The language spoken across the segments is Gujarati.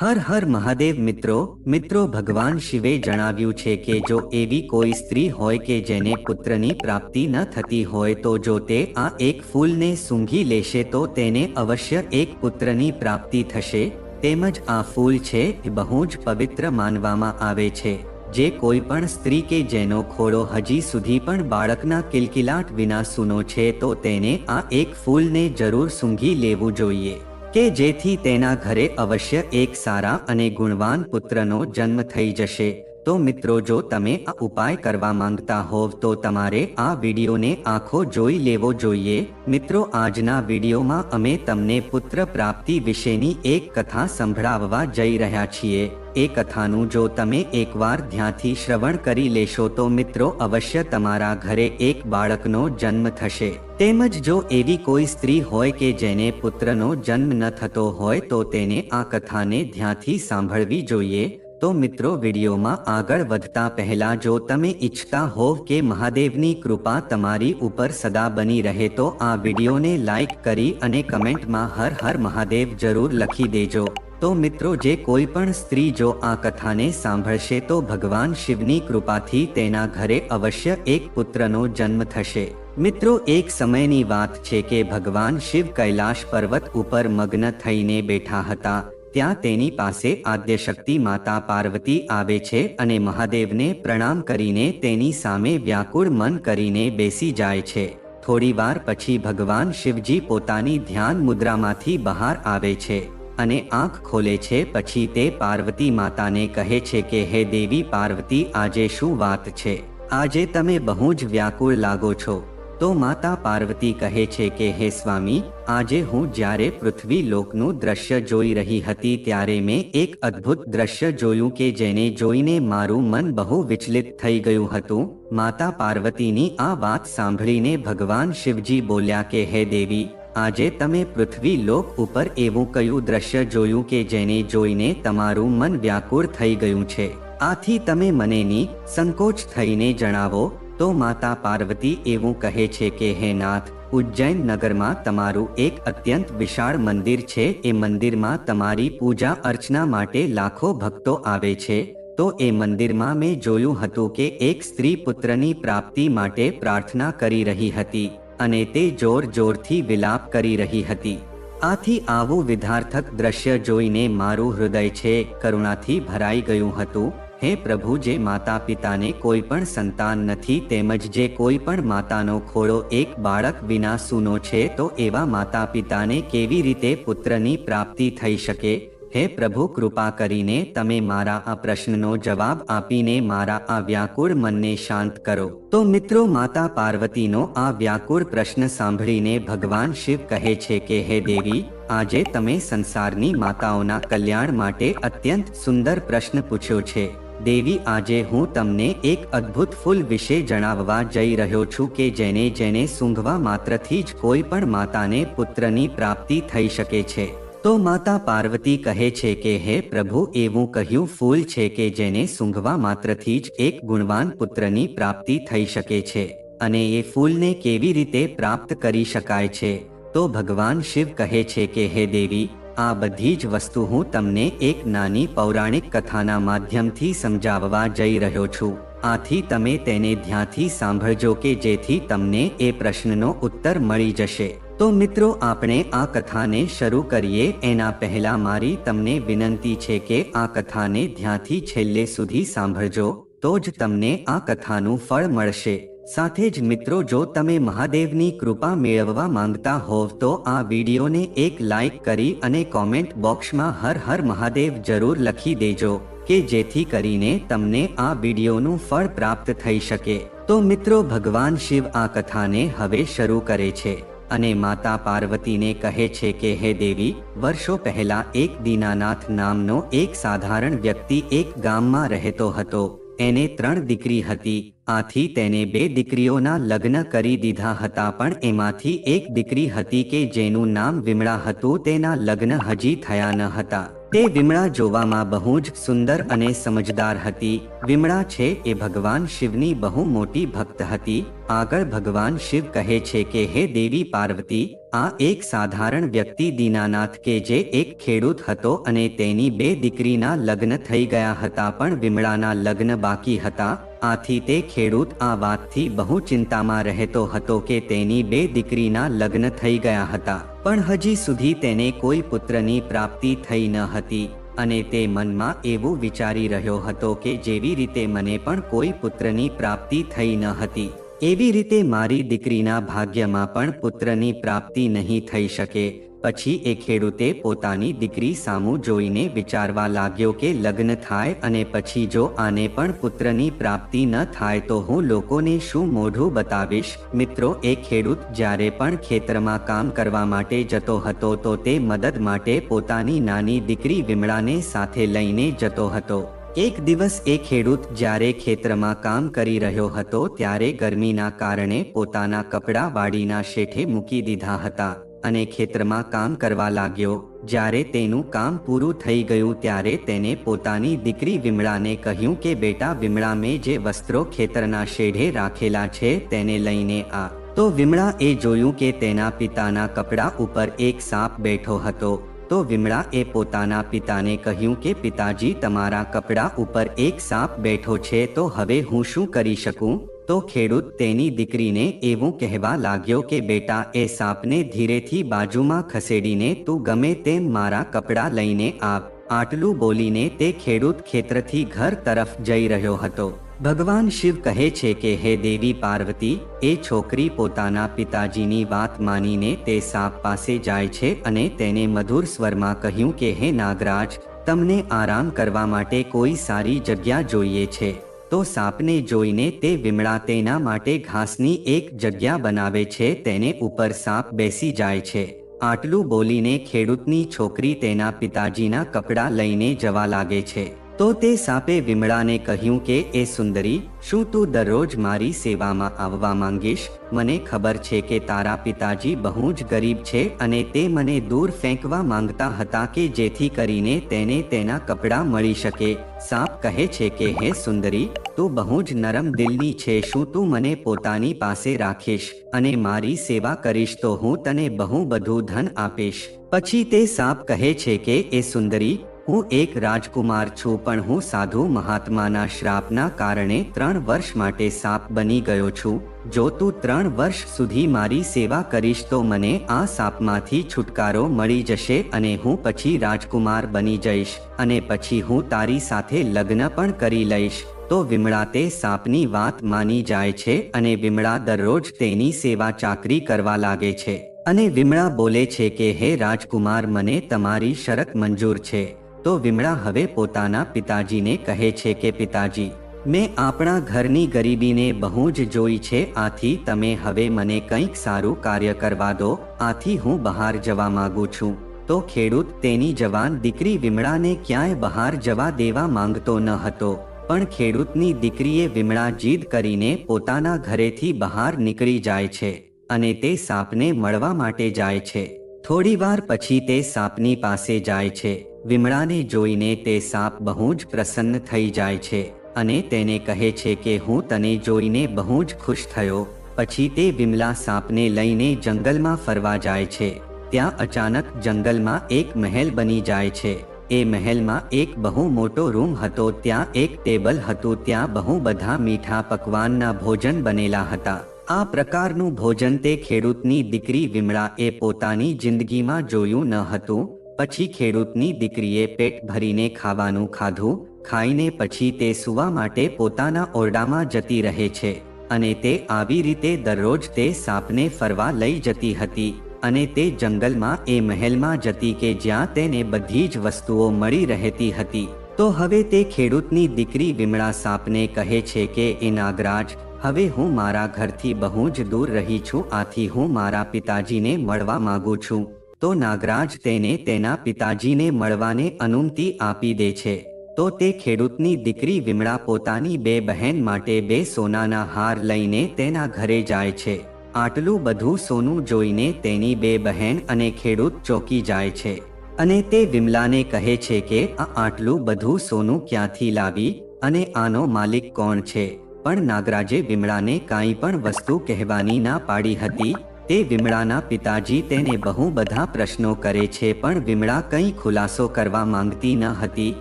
હર હર મહાદેવ મિત્રો મિત્રો ભગવાન શિવે જણાવ્યું છે કે જો એવી કોઈ સ્ત્રી હોય કે જેને પુત્રની પ્રાપ્તિ ન થતી હોય તો જો તે આ એક ફૂલને સૂંઘી લેશે તો તેને અવશ્ય એક પુત્રની પ્રાપ્તિ થશે. તેમજ આ ફૂલ છે એ બહુ જ પવિત્ર માનવામાં આવે છે. જે કોઈ પણ સ્ત્રી કે જેનો ખોળો હજી સુધી પણ બાળકના કિલકિલાટ વિના સૂનો છે તો તેને આ એક ફૂલને જરૂર સૂંઘી લેવું જોઈએ. કે જેથી તેના ઘરે અવશ્ય એક સારા અને ગુણવાન પુત્રનો જન્મ થઈ જશે. તો મિત્રો જો તમે આ ઉપાય કરવા માંગતા હોવ તો તમારે આ વિડીયોને આખો જોઈ લેવો જોઈએ. મિત્રો આજના વિડીયોમાં અમે તમને પુત્ર પ્રાપ્તિ વિશેની એક કથા સંભળાવવા જઈ રહ્યા છીએ. એ કથાનું જો તમે એકવાર ધ્યાનથી શ્રવણ કરી લેશો તો મિત્રો અવશ્ય તમારા ઘરે એક બાળકનો જન્મ થશે. તેમજ જો એવી કોઈ સ્ત્રી હોય કે જેને પુત્રનો જન્મ ન થતો હોય તો તેને આ કથાને ધ્યાનથી સાંભળવી જોઈએ. તો મિત્રો વિડીયોમાં આગળ વધતા પહેલા જો તમે ઈચ્છતા હોવ કે મહાદેવની કૃપા તમારી ઉપર સદા બની રહે તો આ વિડીયોને લાઈક કરી અને કમેન્ટમાં હર હર મહાદેવ જરૂર લખી દેજો. તો મિત્રો જે કોઈ પણ સ્ત્રી જો આ કથાને સાંભળશે તો ભગવાન શિવની કૃપાથી તેના ઘરે અવશ્ય એક પુત્રનો જન્મ થશે. મિત્રો એક સમયની વાત છે કે ભગવાન શિવ કૈલાશ પર્વત ઉપર મગ્ન થઈને બેઠા હતા. ત્યાં તેની પાસે આદ્યશક્તિ માતા પાર્વતી આવે છે અને મહાદેવને પ્રણામ કરીને તેની સામે વ્યાકુળ મન કરીને બેસી જાય છે. થોડીવાર પછી ભગવાન શિવજી પોતાની ધ્યાન મુદ્રામાંથી બહાર આવે છે અને આંખ ખોલે છે. પછી તે પાર્વતી માતાને કહે છે કે, હે દેવી પાર્વતી, આજે શું વાત છે? આજે તમે બહુ જ વ્યાકુળ લાગો છો. તો માતા પાર્વતી કહે છે કે, હે સ્વામી, આજે હું જ્યારે પૃથ્વી લોકનું દ્રશ્ય જોઈ રહી હતી ત્યારે મેં એક અદ્ભુત દ્રશ્ય જોયું કે જેને જોઈને મારું મન બહુ વિચલિત થઈ ગયું હતું. માતા પાર્વતીની આ વાત સાંભળીને ભગવાન શિવજી બોલ્યા કે, હે દેવી, આજે તમે પૃથ્વી લોક ઉપર એવું કયું દ્રશ્ય જોયું કે જેને જોઈને તમારું મન વ્યાકુળ થઈ ગયું છે? આથી તમે મનેની સંકોચ થઈને જણાવો તો માતા પાર્વતી એવું કહે છે કે, હે નાથ, ઉજ્જૈન નગરમાં તમારું એક અત્યંત વિશાળ મંદિર છે. એ મંદિરમાં તમારી પૂજા અર્ચના માટે લાખો ભક્તો આવે છે. તો એ મંદિરમાં મેં જોયું હતું કે એક સ્ત્રી પુત્રની પ્રાપ્તિ માટે પ્રાર્થના કરી રહી હતી અને તે જોર જોરથી વિલાપ કરી રહી હતી. આથી આવું વિધાર્થક દ્રશ્ય જોઈને મારું હૃદય છે, કરુણાથી ભરાઈ ગયું હતું. હે પ્રભુ, જે માતા પિતાને કોઈ પણ સંતાન નથી તેમજ જે કોઈ પણ માતાનો ખોળો એક બાળક વિના સૂનો છે, તો એવા માતા પિતાને કેવી રીતે પુત્રની પ્રાપ્તિ થઈ શકે? હે પ્રભુ, કૃપા કરીને તમે મારા આ પ્રશ્નનો જવાબ આપીને મારા આ વ્યાકુળ મનને શાંત કરો. તો મિત્રો, માતા પાર્વતીનો આ વ્યાકુળ પ્રશ્ન સાંભળીને ભગવાન શિવ કહે છે કે, હે દેવી, આજે તમે સંસારની માતાઓના કલ્યાણ માટે અત્યંત સુંદર પ્રશ્ન પૂછ્યો છે. દેવી, આજે હું તમને એક અદ્ભુત ફૂલ વિશે જણાવવા જઈ રહ્યો છું કે જેને જેને સૂંઘવા માત્રથી જ કોઈ પણ માતાને પુત્રની પ્રાપ્તિ થઈ શકે છે. તો માતા પાર્વતી કહે છે કે, હે પ્રભુ, એવું કહ્યું ફૂલ છે કે જેને સૂંઘવા માત્રથી જ એક ગુણવાન પુત્રની પ્રાપ્તિ થઈ શકે છે અને એ ફૂલને કેવી રીતે પ્રાપ્ત કરી શકાય છે? તો ભગવાન શિવ કહે છે કે, હે દેવી આ બધી જ વસ્તુ હું તમને એક નાની પૌરાણિક કથાના માધ્યમથી સમજાવવા જઈ રહ્યો છું. આથી તમે તેને ધ્યાનથી સાંભળજો કે જેથી તમને એ પ્રશ્નનો ઉત્તર મળી જશે. તો મિત્રો, આપણે આ કથાને શરૂ કરીએ. એના પહેલા મારી તમને વિનંતી છે કે આ કથાને ધ્યાનથી છેલ્લે સુધી સાંભળજો, તો જ તમને આ કથાનું ફળ મળશે. સાથે જ મિત્રો, જો તમે મહાદેવની કૃપા મેળવવા માંગતા હોવ, તો આ વિડીયોને એક લાઈક કરી અને કોમેન્ટ બોક્સમાં હર હર મહાદેવ જરૂર લખી દેજો, કે જેથી કરીને તમને આ વિડીયોનું ફળ પ્રાપ્ત થઈ શકે. તો મિત્રો, ભગવાન શિવ આ કથાને હવે શરૂ કરે છે અને માતા પાર્વતીને કહે છે કે, હે દેવી, વર્ષો પહેલા એક દીનાનાથ નામનો એક સાધારણ વ્યક્તિ એક ગામમાં રહેતો હતો. એને ત્રણ દીકરી હતી. આથી તેને બે દીકરીઓના લગ્ન કરી દીધા હતા પણ એમાંથી એક દીકરી હતી કે જેનું નામ વિમળા હતું, તેના લગ્ન હજી થયા ન હતા. તે વિમળા જોવામાં બહુ જ સુંદર અને સમજદાર હતી. વિમળા છે એ ભગવાન શિવની બહુ મોટી ભક્ત હતી. આગળ ભગવાન શિવ કહે છે કે, હે દેવી પાર્વતી, આ એક સાધારણ વ્યક્તિ દીનાનાથ કે જે એક ખેડૂત હતો અને તેની બે દીકરીના લગ્ન થઈ ગયા હતા પણ વિમળાના લગ્ન બાકી હતા, આથી તે ખેડૂત આ વાતથી બહુ ચિંતામાં રહેતો હતો કે તેની બે દીકરીના લગ્ન થઈ ગયા હતા, પણ હજી સુધી તેને કોઈ પુત્રની પ્રાપ્તિ થઈ ન હતી, અને તે મનમાં એવું વિચારી રહ્યો હતો કે જેવી રીતે મને પણ કોઈ પુત્રની પ્રાપ્તિ થઈ ન હતી. એવી રીતે મારી દીકરીના ભાગ્યમાં પણ પુત્રની પ્રાપ્તિ નહીં થઈ શકે. પછી એ ખેડૂતે પોતાની દીકરી સામું જોઈને વિચારવા લાગ્યો કે લગ્ન થાય અને પછી જો આને પણ પુત્રની પ્રાપ્તિ ન થાય તો હું લોકોને શું મોઢું બતાવીશ? મિત્રો, એ ખેડૂત જ્યારે પણ ખેતરમાં કામ કરવા માટે જતો હતો તો તે મદદ માટે પોતાની નાની દીકરી વિમળાને સાથે લઈને જતો હતો. એક દિવસ એ ખેડૂત જ્યારે ખેતરમાં કામ કરી રહ્યો હતો ત્યારે ગરમીના કારણે પોતાના કપડાં વાડીના શેઠે મૂકી દીધા હતા અને ખેતરમાં કામ કરવા લાગ્યો. જ્યારે તેનું કામ પૂરું થઈ ગયું ત્યારે તેને પોતાની દીકરી વિમળાને કહ્યું કે, બેટા, વિમળા મેં જે વસ્ત્રો ખેતરના શેઢે રાખેલા છે તેને લઈને આ. તો વિમળા એ જોયું કે તેના પિતાના કપડાં ઉપર એક સાપ બેઠો હતો. તો વિમળા એ પોતાના પિતાને કહ્યું કે, પિતાજી, તમારા કપડા ઉપર એક સાપ બેઠો છે, તો હવે હું શું કરી શકું? તો ખેડૂત તેની દીકરીને એવું કહેવા લાગ્યો કે, બેટા, એ સાપને ધીરેથી બાજુમાં ખસેડીને તું ગમે તેમ મારા કપડાં લઈને આવ. આટલું બોલીને તે ખેડૂત ખેતરથી ઘર તરફ જઈ રહ્યો હતો. ભગવાન શિવ કહે છે કે, હે દેવી પાર્વતી, એ છોકરી પોતાના પિતાજીની વાત માનીને તે સાપ પાસે જાય છે અને તેને મધુર સ્વરમાં કહ્યું કે, હે નાગરાજ, તમને આરામ કરવા માટે કોઈ સારી જગ્યા જોઈએ છે. તો સાપને જોઈને તે વિમળા તેના માટે ઘાસની એક જગ્યા બનાવે છે, તેને ઉપર સાપ બેસી જાય છે. આટલું બોલીને ખેડૂતની છોકરી તેના પિતાજીના કપડાં લઈને જવા લાગે છે. તો તે સાપે વિમળાને કહ્યું કે, એ સુંદરી, શું તું દરરોજ મારી સેવામાં આવવા માંગીશ? મને ખબર છે કે તારા પિતાજી બહુ જ ગરીબ છે અને તે મને દૂર ફેંકવા માંગતા હતા કે જેથી કરીને તેને તેના કપડાં મળી શકે. સાપ કહે છે કે, હે સુંદરી, તું બહુ જ નરમ દિલની છે, શું તું મને પોતાની પાસે રાખીશ? અને મારી સેવા કરીશ તો હું તને બહુ બધું ધન આપીશ. પછી તે સાપ કહે છે કે, એ સુંદરી હું એક રાજકુમાર છું, પણ હું સાધુ મહાત્માના શ્રાપના કારણે ત્રણ વર્ષ માટે સાપ બની ગયો છું. જો તું ત્રણ વર્ષ સુધી મારી સેવા કરીશ તો મને આ સાપમાંથી છુટકારો મળી જશે અને હું પછી રાજકુમાર બની જઈશ અને પછી હું તારી સાથે લગ્ન પણ કરી લઈશ. તો વિમળા તે સાપની વાત માની જાય છે અને વિમળા દરરોજ તેની સેવા ચાકરી કરવા લાગે છે. અને વિમળા બોલે છે કે, હે રાજકુમાર, મને તમારી શરત મંજૂર છે. તો વિમળા હવે પોતાના પિતાજીને કહે છે કે, પિતાજી, મેં આપણા ઘરની ગરીબીને બહુ જ જોઈ છે, આથી તમે હવે મને કંઈક સારું કાર્ય કરવા દો, આથી હું બહાર જવા માંગુ છું. તો ખેડૂત તેની જવાન દીકરી વિમળાને ક્યાંય બહાર જવા દેવા માંગતો ન હતો. પણ ખેડૂતની દીકરીએ વિમળા જીદ કરીને પોતાના ઘરેથી બહાર નીકળી જાય છે અને તે સાપને મળવા માટે જાય છે. થોડીવાર પછી તે સાપની પાસે જાય છે. વિમળાને જોઈને તે સાપ બહુ જ પ્રસન્ન થઈ જાય છે અને તેને કહે છે કે હું તને જોઈને બહુ જ ખુશ થયો. પછી તે વિમલા સાપને લઈને જંગલમાં ફરવા જાય છે. ત્યાં અચાનક જંગલમાં એક મહેલ બની જાય છે. એ મહેલમાં એક બહુ મોટો રૂમ હતો. ત્યાં એક ટેબલ હતું. ત્યાં બહુ બધા મીઠા પકવાનના ભોજન બનેલા હતા. આ પ્રકારનું ભોજન તે ખેડૂતની દીકરી વિમળા એ પોતાની જિંદગીમાં જોયું ન હતું. પછી ખેડૂતની દીકરીએ પેટ ભરીને ખાવાનું ખાધું, ખાઈને પછી તે સુવા માટે પોતાના ઓરડામાં જતી રહે છે અને તે આવી રીતે દરરોજ તે સાપને ફરવા લઈ જતી હતી અને તે જંગલમાં એ મહેલમાં જતી કે જ્યાં તેને બધી જ વસ્તુઓ મળી રહેતી હતી. તો હવે તે ખેડૂતની દીકરી વિમળા સાપને કહે છે કે, એ નાગરાજ, હવે હું મારા ઘરથી બહુ જ દૂર રહી છું, આથી હું મારા પિતાજીને મળવા માંગુ છું. તો નાગરાજ તેને તેના પિતાજીને મળવાને અનુમતિ આપી દે છે. તો તે ખેડૂતની દીકરી વિમળા પોતાની બે બહેન માટે બે સોનાના હાર લઈને તેના ઘરે જાય છે. આટલું બધું સોનું જોઈને તેની બે બહેન અને ખેડૂત ચોકી જાય છે. અને તે વિમલાને કહે છે કે, આ આટલું બધું સોનું ક્યાંથી લાવી અને આનો માલિક કોણ છે? પણ નાગરાજે વિમળાને કાંઈ પણ વસ્તુ કહેવાની ના પાડી હતી. તે વિમળાના પિતાજી તેને બહુ બધા પ્રશ્નો કરે છે, પણ વિમળા કંઈ ખુલાસો કરવા માંગતી ન હતી.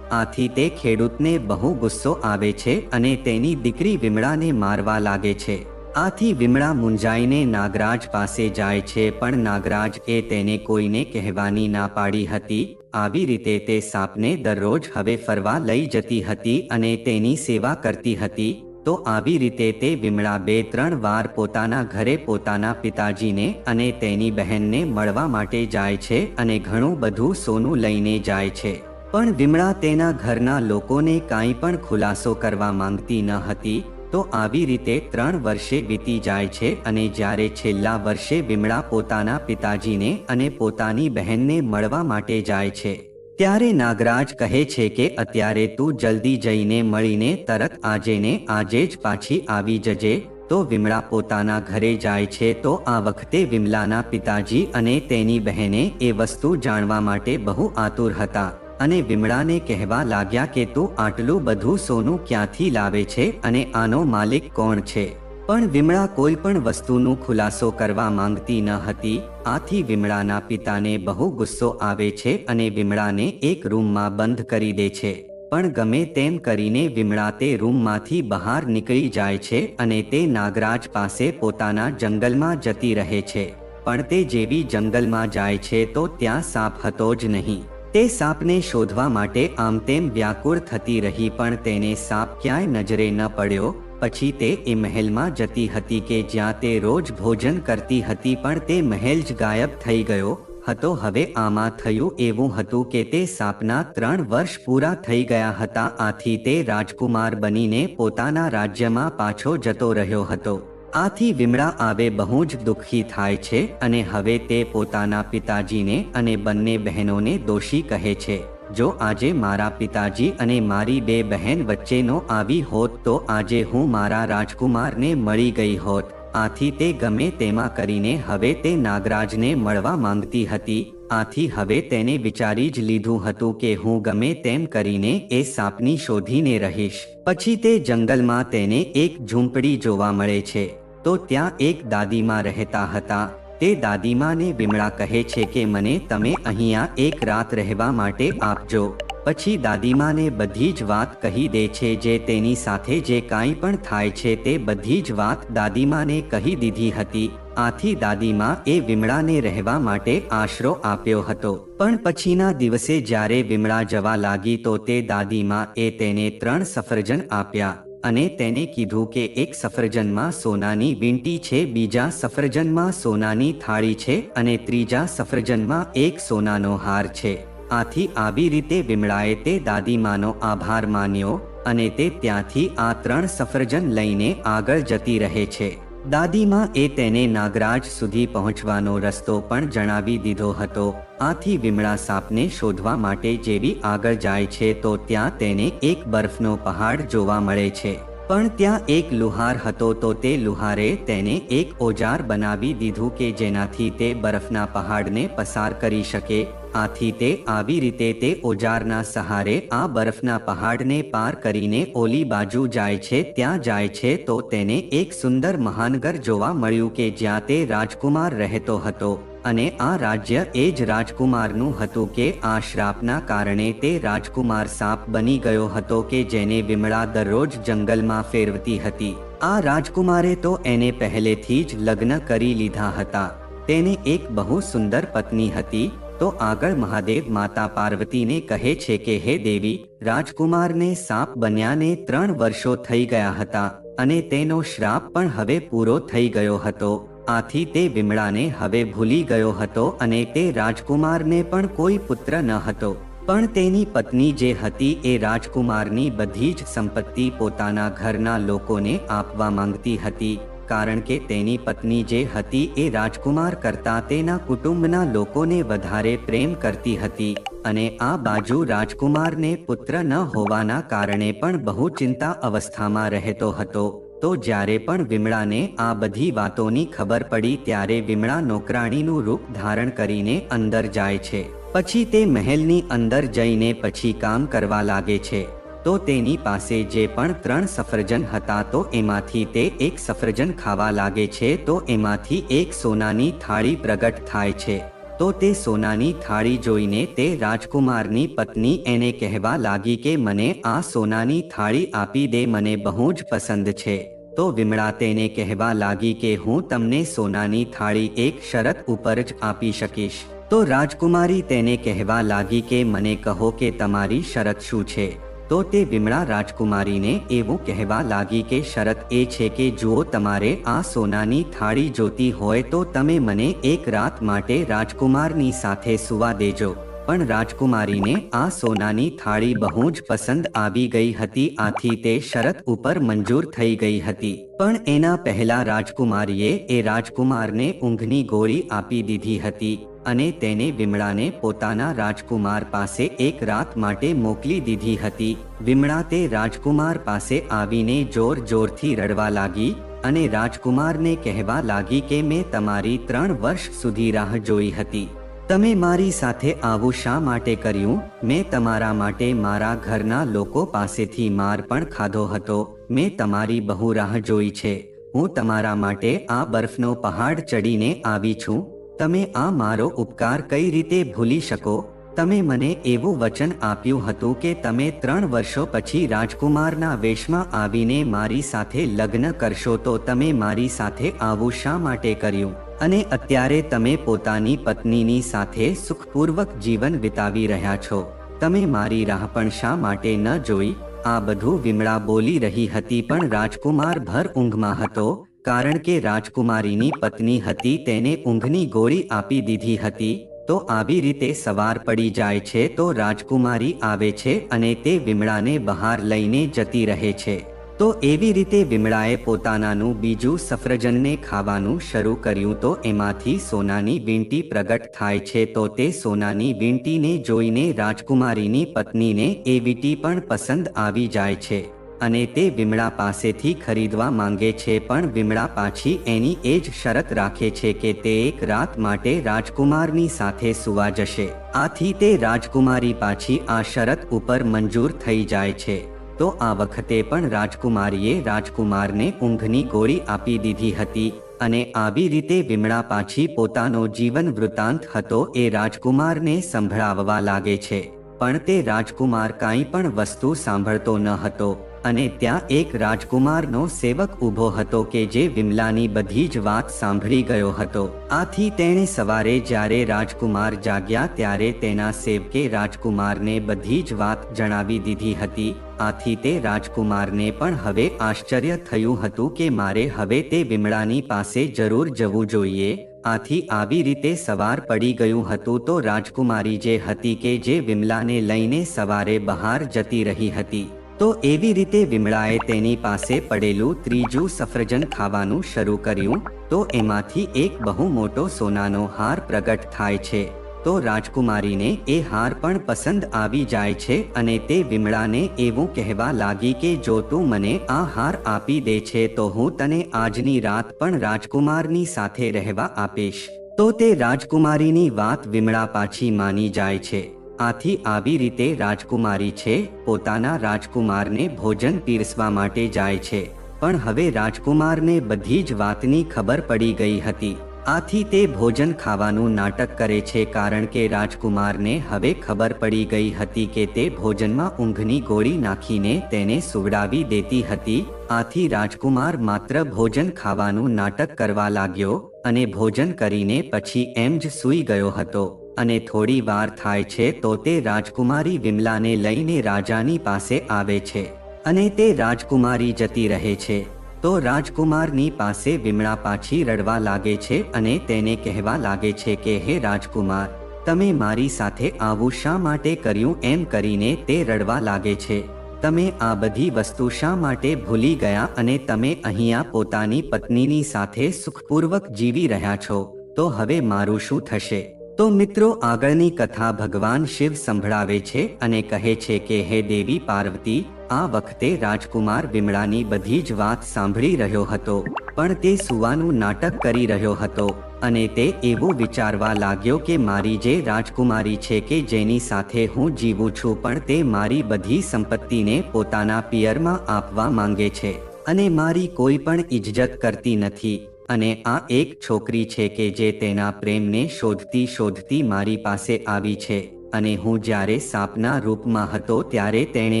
આથી તે ખેડૂતને બહુ ગુસ્સો આવે છે અને તેની દીકરી વિમળાને મારવા લાગે છે. આથી વિમળા મુંજાઈને નાગરાજ પાસે જાય છે, પણ નાગરાજ એ તેને કોઈને કહેવાની ના પાડી હતી. આવી રીતે તે સાપને દરરોજ હવે ફરવા લઈ જતી હતી અને તેની સેવા કરતી હતી. તો આવી રીતે તે વિમળા બે ત્રણ વાર પોતાના ઘરે પોતાના પિતાજીને અને તેની બહેનને મળવા માટે જાય છે અને ઘણું બધું સોનું લઈને જાય છે. પણ વિમળા તેના ઘરના લોકોને કાંઈ પણ ખુલાસો કરવા માંગતી ન હતી, તો આવી રીતે ત્રણ વર્ષે વીતી જાય છે અને જ્યારે છેલ્લા વર્ષે વિમળા પોતાના પિતાજીને અને પોતાની બહેનને મળવા માટે જાય છે. ત્યારે નાગરાજ કહે છે કે અત્યારે તું જલ્દી જઈને મળીને તરત આજે ને આજે જ પાછી આવી જજે, તો વિમળા પોતાના ઘરે જાય છે તો આ વખતે વિમલાના પિતાજી અને તેની બહેને એ વસ્તુ જાણવા માટે બહુ આતુર હતા અને વિમળાને કહેવા લાગ્યા કે તું આટલું બધું સોનું ક્યાંથી લાવે છે અને આનો માલિક કોણ છે? પણ વિમળા કોઈ પણ વસ્તુનું ખુલાસો કરવા માંગતી ન હતી. આથી વિમળાના પિતાને બહુ ગુસ્સો આવે છે અને વિમળાને એક રૂમમાં બંધ કરી દે છે. પણ ગમે તેમ કરીને વિમળા તે રૂમમાંથી બહાર નીકળી જાય છે અને તે નાગરાજ પાસે પોતાના જંગલમાં જતી રહે છે. પણ તે જેવી જંગલમાં જાય છે તો ત્યાં સાપ હતો જ નહીં. તે સાપને શોધવા માટે આમ તેમ વ્યાકુળ થતી રહી પણ તેને સાપ ક્યાંય નજરે ન પડ્યો. પછી તે એ મહેલમાં જતી હતી કે જ્યાં તે રોજ ભોજન કરતી હતી, પણ તે મહેલ જ ગાયબ થઈ ગયો હતો. હવે આમાં થયું એવું હતું કે તે સાપના ત્રણ વર્ષ પૂરા થઈ ગયા હતા. આથી તે રાજકુમાર બનીને પોતાના રાજ્યમાં પાછો જતો રહ્યો હતો. આથી વિમળા આવે બહુ જ દુઃખી થાય છે અને હવે તે પોતાના પિતાજીને અને બંને બહેનોને દોષી કહે છે. જો આજે મારા પિતાજી અને મારી બે બહેન વચ્ચેનો આવી હોત તો આજે હું મારા રાજકુમારને મળી ગઈ હોત. આથી તે ગમે તેમાં કરીને હવે તે નાગરાજને મળવા માંગતી હતી. આથી હવે તેને વિચારી જ લીધું હતું કે હું ગમે તેમ કરીને એ સાપની શોધીને રહીશ. પછી તે જંગલમાં તેને એક ઝૂંપડી જોવા મળે છે. તો ત્યાં એક દાદીમાં રહેતા હતા. તે દાદીમાને વિમળા કહે છે કે મને તમે અહીંયા એક રાત રહેવા માટે આપજો. પછી દાદીમાને બધી જ વાત કહી દે છે જે તેની સાથે જે કાંઈ પણ થાય છે તે બધી જ વાત દાદીમાને કહી દીધી હતી. આથી દાદીમા એ વિમળાને રહેવા માટે આશરો આપ્યો હતો. પણ પછીના દિવસે જ્યારે વિમળા જવા લાગી તો તે દાદીમા એ તેને ત્રણ સફરજન આપ્યા. અને તેને કીધું કે એક સફરજનમાં સોનાની વીંટી છે, બીજા સફરજનમાં સોનાની થાળી છે અને ત્રીજા સફરજનમાં એક સોનાનો હાર છે. આથી આવી રીતે વિમળાએ તે દાદીમાનો આભાર માન્યો અને તે ત્યાંથી આ ત્રણ સફરજન લઈને આગળ જતી રહે છે. દાદીમાં એ તેને નાગરાજ સુધી પહોંચવાનો રસ્તો પણ જણાવી દીધો હતો. આથી વિમળા સાપને શોધવા માટે જેવી આગળ જાય છે તો ત્યાં તેને એક બરફનો પહાડ જોવા મળે છે. પણ ત્યાં એક લુહાર હતો તો તે લુહારે તેને એક ઓજાર બનાવી દીધું કે જેનાથી તે બરફના પહાડને પસાર કરી શકે. આથી તે આવી રીતે તે ઓજારના સહારે આ બરફના પહાડને પાર કરીને ઓલી બાજુ જાય છે, ત્યાં જાય છે તો તેને એક સુંદર મહાનગર જોવા મળ્યું કે જ્યાં તે રાજકુમાર રહેતો હતો. અને આ રાજ્ય એ જ રાજકુમારનું હતું કે આ શ્રાપના કારણે તે રાજકુમાર સાપ બની ગયો હતો કે જેને વિમળા દરરોજ જંગલમાં ફેરવતી હતી. આ રાજકુમારે તો એને પહેલેથી જ લગ્ન કરી લીધા હતા. તેને એક બહુ સુંદર પત્ની હતી તો આગળ મહાદેવ માતા પાર્વતીને કહે છે કે, હે દેવી, રાજકુમારને સાપ બન્યાને ત્રણ વર્ષો થઈ ગયા હતા અને તેનો શ્રાપ પણ હવે પૂરો થઈ ગયો હતો. આથી તે વિમળાને હવે ભૂલી ગયો હતો અને તે રાજકુમારને પણ કોઈ પુત્ર ન હતો. પણ તેની પત્ની જે હતી એ રાજકુમારની બધી જ સંપત્તિ પોતાના ઘરના લોકોને આપવા માંગતી હતી. કારણ કે તેની પત્ની જે હતી એ રાજકુમાર કરતા તેના કુટુંબના લોકોને વધારે પ્રેમ કરતી હતી અને આ બાજુ રાજકુમારને પુત્ર ન હોવાના કારણે પણ બહુ ચિંતા અવસ્થામાં રહેતો હતો. તો જ્યારે પણ વિમળાને આ બધી વાતોની ખબર પડી ત્યારે વિમળા નોકરાણીનું રૂપ ધારણ કરીને અંદર જાય છે. પછી તે મહેલની અંદર જઈને પછી કામ કરવા લાગે છે. તો તેની પાસે જે પણ ત્રણ સફરજન હતા તો એમાંથી તે એક સફરજન ખાવા લાગે છે તો એમાંથી એક સોનાની થાળી પ્રગટ થાય છે. તો તે સોનાની થાળી જોઈને તે રાજકુમારની પત્ની એને કહેવા લાગી કે મને આ સોનાની થાળી આપી દે, મને બહુ જ પસંદ છે. તો વિમળા તેને કહેવા લાગી કે હું તમને સોનાની થાળી એક શરત ઉપર જ આપી શકીશ. તો રાજકુમારી તેને કહેવા લાગી કે મને કહો કે તમારી શરત શું છે? તો તે વિમળા રાજકુમારીને એવું કહેવા લાગી કે શરત એ છે કે જો તમારે આ સોનાની થાળી જોતી હોય તો તમે મને એક રાત માટે રાજકુમારની સાથે સુવા દેજો. પણ રાજકુમારીને આ સોનાની થાળી બહુ જ પસંદ આવી ગઈ હતી, આથી તે શરત ઉપર મંજૂર થઈ ગઈ હતી. પણ એના પહેલા રાજકુમારીએ એ રાજકુમારને ઊંઘની ગોળી આપી દીધી હતી. અને તેને વિમળાને પોતાના રાજકુમાર પાસે એક રાત માટે મોકલી દીધી હતી. વિમળા તે રાજકુમાર પાસે આવીને જોર જોરથી રડવા લાગી અને રાજકુમારને કહેવા લાગી કે મેં તમારી ત્રણ વર્ષ સુધી રાહ જોઈ હતી. તમે મારી સાથે આવું શા માટે કર્યું? મેં તમારા માટે મારા ઘરના લોકો પાસેથી માર પણ ખાધો હતો. મેં તમારી બહુ રાહ જોઈ છે. હું તમારા માટે આ બરફનો પહાડ ચડીને આવી છું. તમે આ મારો ઉપકાર કઈ રીતે ભૂલી શકો? તમે મને એવું વચન આપ્યું હતું કે તમે ત્રણ વર્ષો પછી રાજકુમારના વેશમાં આવીને મારી સાથે લગ્ન કરશો તો તમે મારી સાથે આવું શા માટે કર્યું? અને અત્યારે તમે પોતાની પત્નીની સાથે સુખપૂર્વક જીવન વિતાવી રહ્યા છો. તમે મારી રાહ પણ શા માટે ન જોઈ? આ બધું વિમળા બોલી રહી હતી પણ રાજકુમાર ભર ઊંઘમાં હતો. કારણ કે રાજકુમારીની પત્ની હતી, તેને ઊંઘની ગોળી આપી દીધી હતી. તો આવી રીતે સવાર પડી જાય છે, તો રાજકુમારી આવે છે અને તે વિમળાને બહાર લઈને જતી રહે છે. તો એવી રીતે વિમળાએ પોતાનાનું બીજું સફરજનને ખાવાનું શરૂ કર્યું, તો એમાંથી સોનાની વીંટી પ્રગટ થાય છે, તો તે સોનાની વીંટીને જોઈને રાજકુમારીની પત્નીને એ વીંટી પણ પસંદ આવી જાય છે. અને તે વિમળા પાસેથી ખરીદવા માંગે છે, પણ વિમળા પાછી એની એ જ શરત રાખે છે કે તે એક રાત માટે રાજકુમારની સાથે સુવા જશે. આથી તે રાજકુમારી પાછી આ શરત ઉપર મંજૂર થઈ જાય છે. તો આ વખતે પણ રાજકુમારીએ રાજકુમારને ઊંઘની ગોળી આપી દીધી હતી અને આવી રીતે વિમળા પાછી પોતાનો જીવન વૃત્તાંત હતો એ રાજકુમારને સંભળાવવા લાગે છે. પણ તે રાજકુમાર કાંઈ પણ વસ્તુ સાંભળતો ન હતો. અને ત્યાં એક રાજકુમારનો સેવક ઊભો હતો કે જે વિમલાની બધી જ વાત સાંભળી ગયો હતો. આથી તેણે સવારે જ્યારે રાજકુમાર જાગ્યા ત્યારે તેના સેવકે રાજકુમારને બધી જ વાત જણાવી દીધી હતી. આથી તે રાજકુમારને પણ હવે આશ્ચર્ય થયું હતું કે મારે હવે તે વિમળાની પાસે જરૂર જવું જોઈએ. આથી આવી રીતે સવાર પડી ગયું હતું તો રાજકુમારી જે હતી કે જે વિમલાને લઈને સવારે બહાર જતી રહી હતી. તો એવી રીતે વિમળાએ તેની પાસે પડેલું ત્રીજું સફરજન ખાવાનું શરૂ કર્યું, તો એમાંથી એક બહુ મોટો સોનાનો હાર પ્રગટ થાય છે. તો રાજકુમારીને એ હાર પણ પસંદ આવી જાય છે અને તે વિમળાને એવું કહેવા લાગી કે જો તું મને આ હાર આપી દે છે તો હું તને આજની રાત પણ રાજકુમારની સાથે રહેવા આપીશ. તો તે રાજકુમારીની વાત વિમળા પાછી માની જાય છે. આથી આવી રીતે રાજકુમારી છે, પોતાના રાજકુમારને ભોજન પીરસવા માટે જાય છે. પણ હવે રાજકુમારને બધી જ વાતની ખબર પડી ગઈ હતી. આથી તે ભોજન ખાવાનું નાટક કરે છે કારણ કે રાજકુમારને હવે ખબર પડી ગઈ હતી કે તે ભોજનમાં ઊંઘની ગોળી નાખીને તેને સુવડાવી દેતી હતી. આથી રાજકુમાર માત્ર ભોજન ખાવાનું નાટક કરવા લાગ્યો અને ભોજન કરીને પછી એમ જ સૂઈ ગયો હતો. અને થોડી વાર થાય છે તો તે રાજકુમારી વિમલાને લઈને રાજાની પાસે આવે છે અને તે રાજકુમારી જતી રહે છે. તો રાજકુમારની પાસે વિમળા પાછી રડવા લાગે છે અને તેને કહેવા લાગે છે કે, હે રાજકુમાર, તમે મારી સાથે આવું શા માટે કર્યું? એમ કરીને તે રડવા લાગે છે. તમે આ બધી વસ્તુ શા માટે ભૂલી ગયા અને તમે અહીંયા પોતાની પત્નીની સાથે સુખપૂર્વક જીવી રહ્યા છો? તો હવે મારું શું થશે? તો મિત્રો આગળની કથા ભગવાન શિવ સંભળાવે છે અને કહે છે કે, હે દેવી પાર્વતી, આ વખતે રાજકુમાર વિમળાની બધી જ વાત સાંભળી રહ્યો હતો, પણ તે સુવાનું નાટક કરી રહ્યો હતો અને તે એવું વિચારવા લાગ્યો કે મારી જે રાજકુમારી છે કે જેની સાથે હું જીવું છું પણ તે મારી બધી સંપત્તિને પોતાના પિયરમાં આપવા માંગે છે અને મારી કોઈ પણ ઇજ્જત કરતી નથી. અને આ એક છોકરી છે કે જે તેના પ્રેમને શોધતી શોધતી મારી પાસે આવી છે અને હું જ્યારે સાપના રૂપમાં હતો ત્યારે તેણે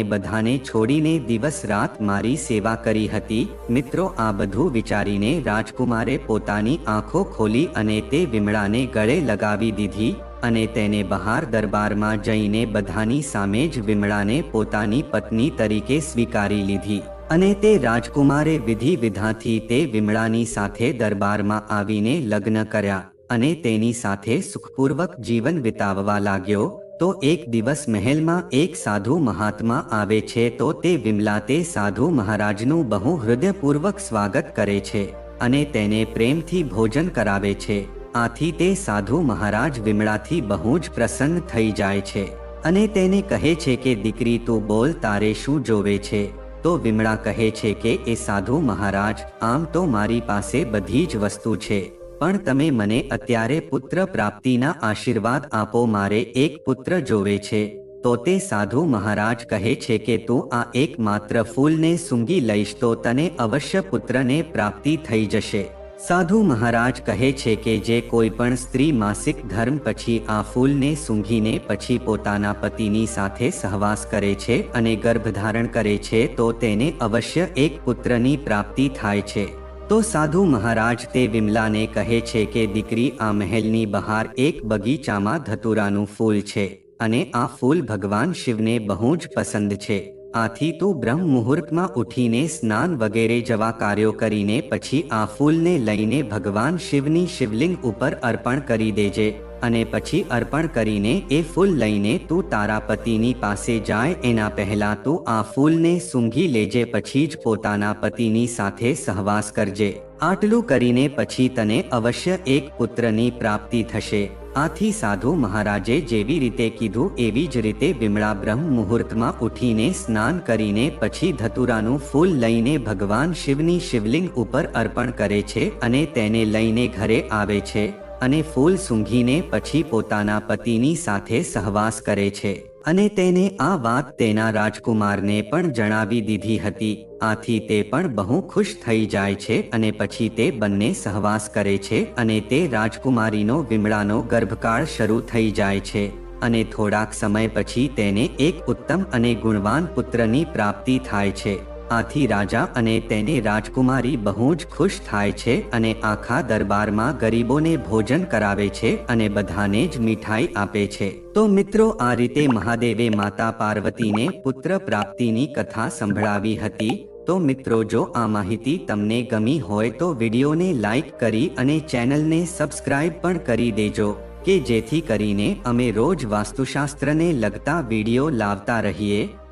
બધાને છોડીને દિવસ રાત મારી સેવા કરી હતી. મિત્રો, આ બધું વિચારીને રાજકુમારે પોતાની આંખો ખોલી અને તે વિમળાને ગળે લગાવી દીધી અને તેને બહાર દરબારમાં જઈને બધાની સામે જ વિમળાને પોતાની પત્ની તરીકે સ્વીકારી લીધી. અને તે રાજકુમારે વિધિ વિધાથી તે વિમળાની સાથે દરબારમાં આવીને લગ્ન કર્યા અને તેની સાથે સુખપૂર્વક જીવન વિતાવવા લાગ્યો, તો એક દિવસ મહેલમાં એક સાધુ મહાત્મા આવે છે તો તે વિમલા તે સાધુ મહારાજનું બહુ હૃદયપૂર્વક સ્વાગત કરે છે અને તેને પ્રેમથી ભોજન કરાવે છે. આથી તે સાધુ મહારાજ વિમળાથી બહુ જ પ્રસન્ન થઈ જાય છે અને તેને કહે છે કે, દીકરી, તું બોલ, તારે શું જોવે છે? તો વિમળા કહે છે કે, એ સાધુ મહારાજ, આમ તો મારી પાસે બધી જ વસ્તુ છે. પણ તમે મને અત્યારે પુત્ર પ્રાપ્તિના આશીર્વાદ આપો, મારે એક પુત્ર જોવે છે. તો તે સાધુ મહારાજ કહે છે કે, તું આ એકમાત્ર ફૂલને સૂંઘી લઈશ, તો તને અવશ્ય પુત્રને પ્રાપ્તિ થઈ જશે. સાધુ મહારાજ કહે છે કે જે કોઈ પણ સ્ત્રી માસિક ધર્મ પછી આ ફૂલને સૂંઘીને પછી પોતાના પતિની સાથે સહવાસ કરે છે અને ગર્ભધારણ કરે છે, તો તેને અવશ્ય એક પુત્રની પ્રાપ્તિ થાય છે. તો સાધુ મહારાજ તે વિમલાને કહે છે કે દીકરી, આ મહેલની બહાર એક બગીચામાં ધતુરાનું ફૂલ છે અને આ ફૂલ ભગવાન શિવને બહુ જ પસંદ છે. આથી તું બ્રહ્મ મુહૂર્તમાં ઉઠીને સ્નાન વગેરે જવા કાર્યો કરીને પછી આ ફૂલને લઈને ભગવાન શિવની શિવલિંગ ઉપર અર્પણ કરી દેજે. અને પછી અર્પણ કરીને એ ફૂલ લઈને તું તારા પતિની પાસે જાય, એના પહેલા તું આ ફૂલને સૂંઘી લેજે, પછી જ પોતાના પતિની સાથે સહવાસ કરજે. આટલું કરીને પછી તને અવશ્ય એક પુત્રની પ્રાપ્તિ થશે. આથી સાધુ મહારાજે જેવી રીતે કીધું, એવી જ રીતે વિમળા બ્રહ્મ મુહૂર્તમાં ઉઠીને સ્નાન કરીને પછી ધતુરાનું ફૂલ લઈને ભગવાન શિવની શિવલિંગ ઉપર અર્પણ કરે છે અને તેને લઈને ઘરે આવે છે. અને ફૂલ સૂંઘીને પછી પોતાના પતિની સાથે સહવાસ કરે છે. અને તેને આ વાત તેના રાજકુમારને પણ જણાવી દીધી હતી. આથી તે પણ બહુ ખુશ થઈ જાય છે અને પછી તે બંને સહવાસ કરે છે અને તે રાજકુમારીનો વિમળાનો ગર્ભકાળ શરૂ થઈ જાય છે. અને થોડાક સમય પછી તેને એક ઉત્તમ અને ગુણવાન પુત્રની પ્રાપ્તિ થાય છે. આથી રાજા અને તેની રાજકુમારી બહુ જ ખુશ થાય છે અને આખા દરબારમાં ગરીબોને ભોજન કરાવે છે અને બધાને જ મીઠાઈ આપે છે. તો મિત્રો, આ રીતે મહાદેવે માતા પાર્વતીને પુત્ર પ્રાપ્તિની કથા સંભળાવી હતી. તો મિત્રો, જો આ માહિતી તમને ગમી હોય તો વિડીયોને લાઈક કરી અને ચેનલને સબસ્ક્રાઇબ પણ કરી દેજો, કે જેથી કરીને અમે રોજ વાસ્તુશાસ્ત્રને લગતા વીડિયો લાવતા રહીએ.